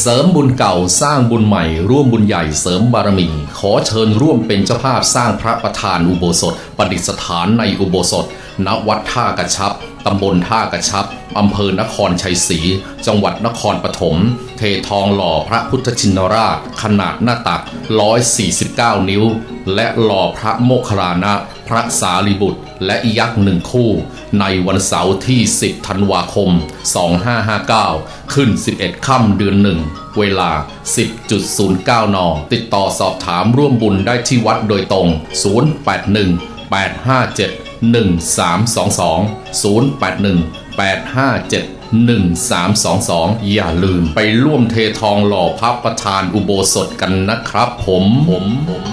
เสริมบุญเก่าสร้างบุญใหม่ ร่วมบุญใหญ่เสริมบารมี ขอเชิญร่วมเป็นเจ้าภาพสร้างพระประธานอุโบสถ ประดิษฐานในอุโบสถ ณวัดท่ากระชับ ตำบลท่ากระชับ อำเภอนครชัยศรี จังหวัดนครปฐม เททองหล่อพระพุทธชินราช ขนาดหน้าตัก 149 นิ้ว และหล่อพระโมคคัลลานะ พระสารีบุตร และยักษ์หนึ่งคู่ ในวันเสาร์ที่ 10 ธันวาคม 2559 ขึ้น 11 ค่ำเดือนหนึ่ง เวลา 10.09 น ติดต่อสอบถามร่วมบุญได้ที่วัดโดยตรง 081 857 1322 081 857 1322 อย่าลืมไปร่วมเททองหล่อพระประธานอุโบสถกันนะครับผมผมผม